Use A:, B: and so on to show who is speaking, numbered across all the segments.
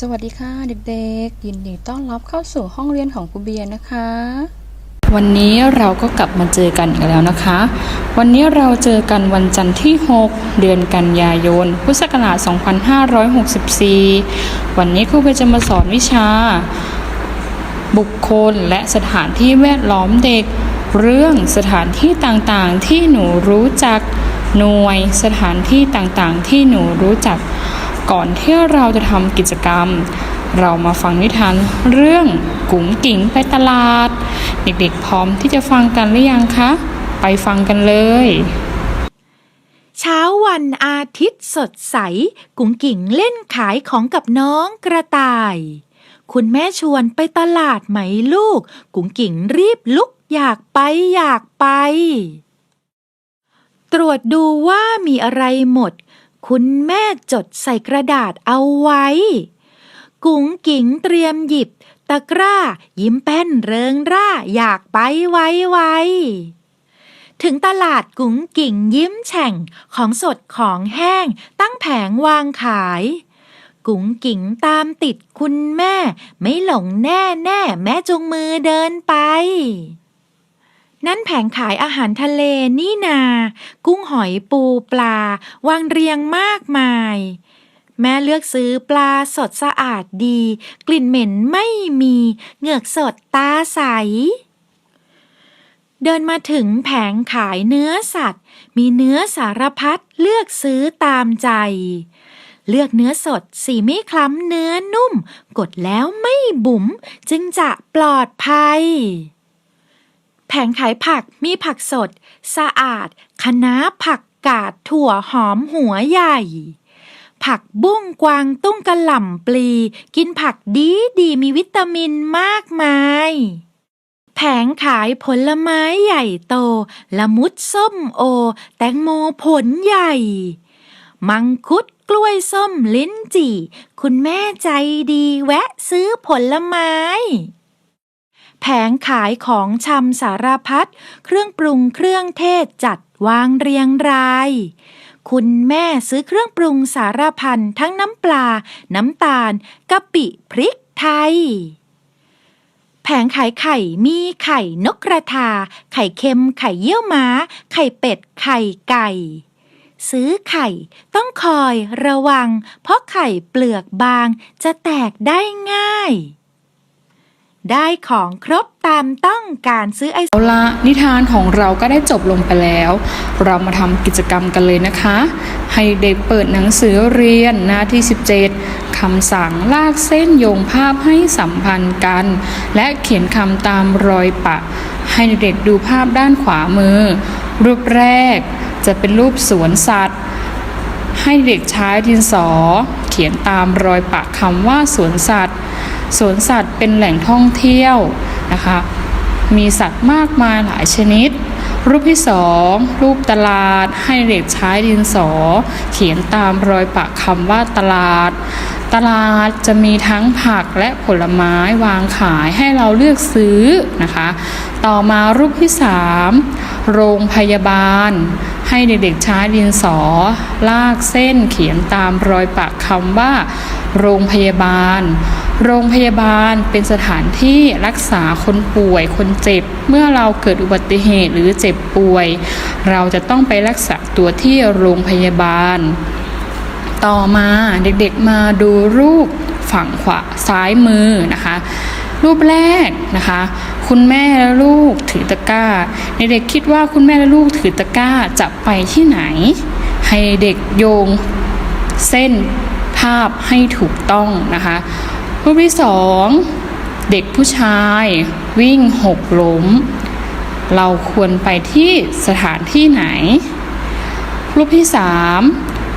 A: สวัสดีค่ะเด็กๆ ยินดีต้อนรับเข้าสู่ห้องเรียนของครูเบียร์นะคะ วันนี้เราก็กลับมาเจอกันอีกแล้วนะคะ วันนี้เราเจอกันวันจันทร์ที่ 6 เดือนกันยายน พุทธศักราช 2564 วันนี้ครูเบียร์จะมาสอนวิชา บุคคลและสถานที่แวดล้อมเด็ก เรื่องสถานที่ต่างๆ ที่หนูรู้จักหน่วยสถานที่ต่างๆ ที่หนูรู้จัก ก่อนที่เราจะทำกิจกรรม เรามาฟังนิทานเรื่องกุ๋งกิ่งไปตลาด เด็กๆพร้อมที่จะฟังกันหรือยังคะ ไปฟังกันเลย
B: เช้าวันอาทิตย์สดใส กุ๋งกิ่งเล่นขายของกับน้องกระต่าย คุณแม่ชวนไปตลาดไหมลูก กุ๋งกิ่งรีบลุกอยากไปอยากไป ตรวจดูว่ามีอะไรหมด คุณแม่จดใส่กระดาษเอาไว้ กุ๋งกิ่งเตรียมหยิบ ตะกร้า ยิ้มแป้นเริงร่าอยากไปไวไวถึงตลาดกุ๋งกิ่งยิ้มแฉ่งของสดของแห้งตั้งแผงวางขาย กุ๋งกิ่งตามติดคุณแม่ ไม่หลงแน่แน่แม่จงมือเดินไป นั่นแผงขายอาหารทะเลนี่นา กุ้งหอยปูปลา วางเรียงมากมาย แม่เลือกซื้อปลาสดสะอาดดี กลิ่นเหม็นไม่มี เหงือกสดตาใส เดินมาถึงแผงขายเนื้อสัตว์ มีเนื้อสารพัดเลือกซื้อตามใจเลือกเนื้อสดสีไม่คล้ำเนื้อนุ่ม กดแล้วไม่บุ๋ม จึงจะปลอดภัย ผงขายผักมีผักสด สะอาดคะน้าผักกาดถั่วหอมหัวใหญ่ ผักบุ้งกวางตุ้งกระหล่ำปลี กินผักดีดีมีวิตามินมากมาย แผงขายผลไม้ใหญ่โต ละมุดส้มโอ แตงโมผลใหญ่ มังคุดกล้วยส้มลิ้นจี่ คุณแม่ใจดีแวะซื้อผลไม้ แผงขายของชำสารพัด เครื่องปรุงเครื่องเทศจัดวางเรียงราย คุณแม่ซื้อเครื่องปรุงสารพันทั้งน้ำปลา น้ำตาลกะปิพริกไทย แผงขายไข่มีไข่นกกระทา ไข่เค็ม ไข่เยี่ยวม้า ไข่เป็ด ไข่ไก่ ซื้อไข่ต้องคอยระวัง เพราะไข่เปลือกบางจะแตกได้ง่าย ได้ของครบตามต้องการซื้อไอศ
A: เอาละนิทานของเราก็ได้จบลงไปแล้ว เรามาทำกิจกรรมกันเลยนะคะ ให้เด็กเปิดหนังสือเรียนหน้าที่ 17คำสั่งลากเส้นโยงภาพให้สัมพันธ์กัน และเขียนคำตามรอยปะ ให้เด็กดูภาพด้านขวามือ รูปแรกจะเป็นรูปสวนสัตว์ ให้เด็กใช้ดินสอ เขียนตามรอยปะคำว่าสวนสัตว์ สวนสัตว์เป็นแหล่งท่องเที่ยวนะคะ มีสัตว์มากมายหลายชนิด รูปที่สองรูปตลาด ให้เด็กใช้ดินสอ เขียนตามรอยปะคำว่าตลาด ตลาดจะมีทั้งผักและผลไม้วางขายให้เราเลือกซื้อนะคะ ต่อมารูปที่สามโรงพยาบาล ให้เด็กๆใช้ดินสอ ลากเส้นเขียนตามรอยปะคำว่า โรงพยาบาล โรงพยาบาลเป็นสถานที่รักษาคนป่วยคนเจ็บ เมื่อเราเกิดอุบัติเหตุหรือเจ็บป่วย เราจะต้องไปรักษาตัวที่โรงพยาบาล ต่อมาเด็กๆมาดูรูปฝั่งขวาซ้ายมือนะคะ รูปแรกนะคะ คุณแม่และลูกถือตะกร้า เด็กๆคิดว่าคุณแม่และลูกถือตะกร้าจะไปที่ไหน ให้เด็กโยงเส้นภาพให้ถูกต้องนะคะ รูปที่สองเด็กผู้ชายวิ่งหกล้ม เราควรไปที่สถานที่ไหน รูปที่สาม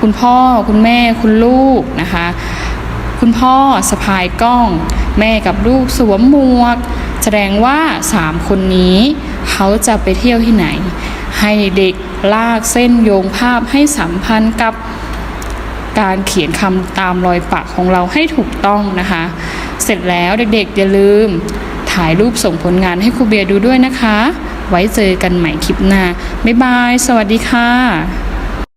A: คุณพ่อคุณแม่คุณลูกนะคะ คุณพ่อสะพายกล้อง แม่กับลูกสวมหมวก แสดงว่าสามคนนี้เขาจะไปเที่ยวที่ไหน ให้เด็กลากเส้นโยงภาพให้สัมพันธ์กับการเขียนคำตามรอยปะของเราให้ถูกต้องนะคะ เสร็จแล้วเด็กๆอย่าลืม ถ่ายรูปส่งผลงานให้ครูเบียร์ดูด้วยนะคะ ไว้เจอกันใหม่คลิปหน้า บ๊ายบาย สวัสดีค่ะ